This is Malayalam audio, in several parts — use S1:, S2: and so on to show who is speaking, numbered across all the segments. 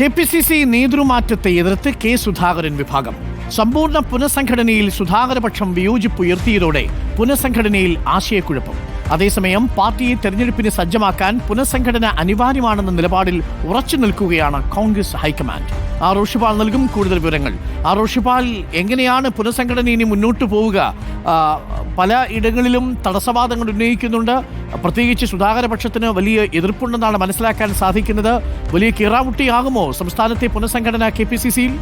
S1: കെ പി സി സി നേതൃമാറ്റത്തെ എതിർത്ത് കെ സുധാകരൻ വിഭാഗം. സമ്പൂർണ പുനഃസംഘടനയിൽ സുധാകരപക്ഷം വിയോജിപ്പുയർത്തിയതോടെ പുനഃസംഘടനയിൽ ആശയക്കുഴപ്പം. അതേസമയം പാർട്ടിയെ തെരഞ്ഞെടുപ്പിന് സജ്ജമാക്കാൻ പുനഃസംഘടന അനിവാര്യമാണെന്ന നിലപാടിൽ ഉറച്ചു നിൽക്കുകയാണ് കോൺഗ്രസ് ഹൈക്കമാൻഡ്. ആർ റോഷിപാൽ നൽകും കൂടുതൽ വിവരങ്ങൾ. ആർ റോഷിപാൽ എങ്ങനെയാണ് പുനഃസംഘടന ഇനി മുന്നോട്ട് പോവുക? പല ഇടങ്ങളിലും തടസ്സവാദങ്ങൾ ഉന്നയിക്കുന്നുണ്ട്. പ്രത്യേകിച്ച് സുധാകര പക്ഷത്തിന് വലിയ എതിർപ്പുണ്ടെന്നാണ് മനസ്സിലാക്കാൻ സാധിക്കുന്നത്. വലിയ കീറാമുട്ടിയാകുമോ സംസ്ഥാനത്തെ പുനഃസംഘടന കെ പി സി സിയിൽ?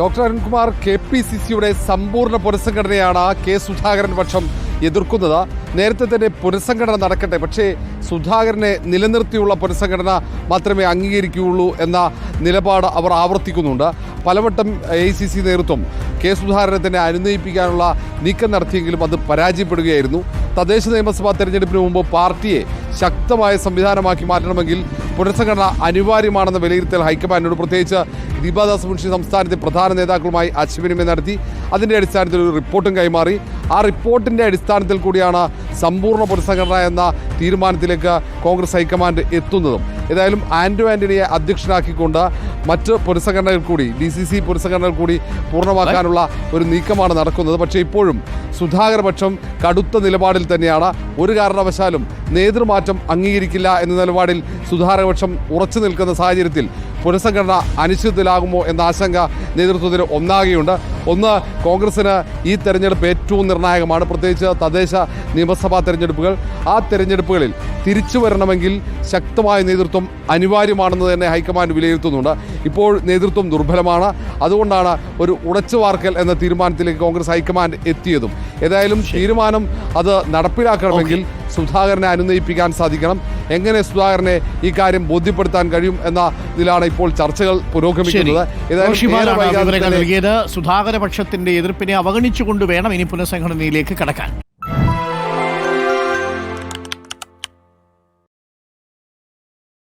S2: Doctor Arunkumar K P C സിയുടെ സമ്പൂർണ പുനഃസംഘടനയാണ് കെ സുധാകരൻ പക്ഷം എതിർക്കുന്നത്. നേരത്തെ തന്നെ പുനഃസംഘടന നടക്കട്ടെ. പക്ഷേ സുധാകരനെ നിലനിർത്തിയുള്ള പുനഃസംഘടന മാത്രമേ അംഗീകരിക്കുകയുള്ളൂ എന്ന നിലപാട് അവർ ആവർത്തിക്കുന്നുണ്ട്. പലവട്ടം എ സി സി നേതൃത്വം കെ സുധാകരനെ തന്നെ അനുനയിപ്പിക്കാനുള്ള നീക്കം നടത്തിയെങ്കിലും അത് പരാജയപ്പെടുകയായിരുന്നു. തദ്ദേശ നിയമസഭാ തെരഞ്ഞെടുപ്പിന് മുമ്പ് പാർട്ടിയെ ശക്തമായ സംവിധാനമാക്കി മാറ്റണമെങ്കിൽ പുനഃസംഘടന അനിവാര്യമാണെന്ന വിലയിരുത്തൽ ഹൈക്കമാൻഡിനോട് പ്രത്യേകിച്ച് ദീപാദാസ് മുൻഷി സംസ്ഥാനത്തെ പ്രധാന നേതാക്കളുമായി ആശയവിനിമയം നടത്തി. അതിന്റെ അടിസ്ഥാനത്തിൽ ഒരു റിപ്പോർട്ടും കൈമാറി. ആ റിപ്പോർട്ടിന്റെ അടിസ്ഥാനത്തിൽ കൂടിയാണ് സമ്പൂർണ പുനഃസംഘടന എന്ന തീരുമാനത്തിലേക്ക് കോൺഗ്രസ് ഹൈക്കമാൻഡ് എത്തുന്നതും. ഏതായാലും ആൻഡ്രോ ആന്റണിയെ അധ്യക്ഷനാക്കിക്കൊണ്ട് മറ്റ് പുനഃസംഘടനകൾ കൂടി ഡി സി സി പുനഃസംഘടനകൾ കൂടി പൂർണമാക്കാനുള്ള ഒരു നീക്കമാണ് നടക്കുന്നത്. പക്ഷേ ഇപ്പോഴും സുധാകര പക്ഷം കടുത്ത നിലപാടിൽ തന്നെയാണ്. ഒരു കാരണവശാലും നേതൃമാറ്റം അംഗീകരിക്കില്ല എന്ന നിലപാടിൽ സുധാകരപക്ഷം ഉറച്ചു നിൽക്കുന്ന സാഹചര്യത്തിൽ പുനഃസംഘടന അനിശ്ചിതത്തിലാകുമോ എന്ന ആശങ്ക നേതൃത്വത്തിന് ഒന്നാകെയുണ്ട്. ഒന്ന് കോൺഗ്രസിന് ഈ തെരഞ്ഞെടുപ്പ് ഏറ്റവും നിർണായകമാണ്. പ്രത്യേകിച്ച് തദ്ദേശ നിയമസഭാ തെരഞ്ഞെടുപ്പുകൾ. ആ തെരഞ്ഞെടുപ്പുകളിൽ തിരിച്ചു വരണമെങ്കിൽ ശക്തമായ നേതൃത്വം അനിവാര്യമാണെന്ന് തന്നെ ഹൈക്കമാൻഡ് വിലയിരുത്തുന്നുണ്ട്. ഇപ്പോൾ നേതൃത്വം ദുർബലമാണ്. അതുകൊണ്ടാണ് ഒരു ഉടച്ചു വാർക്കൽ എന്ന തീരുമാനത്തിലേക്ക് കോൺഗ്രസ് ഹൈക്കമാൻഡ് എത്തിയതും. ഏതായാലും തീരുമാനം അത് നടപ്പിലാക്കണമെങ്കിൽ സുധാകരനെ അനുനയിപ്പിക്കാൻ സാധിക്കണം. എങ്ങനെ സുധാകരനെ ഈ കാര്യം ബോധ്യപ്പെടുത്താൻ കഴിയും എന്ന ഇതിലാണ് ഇപ്പോൾ ചർച്ചകൾ പുരോഗമിക്കുന്നത്.
S1: സുധാകര പക്ഷത്തിന്റെ എതിർപ്പിനെ അവഗണിച്ചുകൊണ്ട് വേണം ഇനി പുനഃസംഘടനയിലേക്ക് കടക്കാൻ.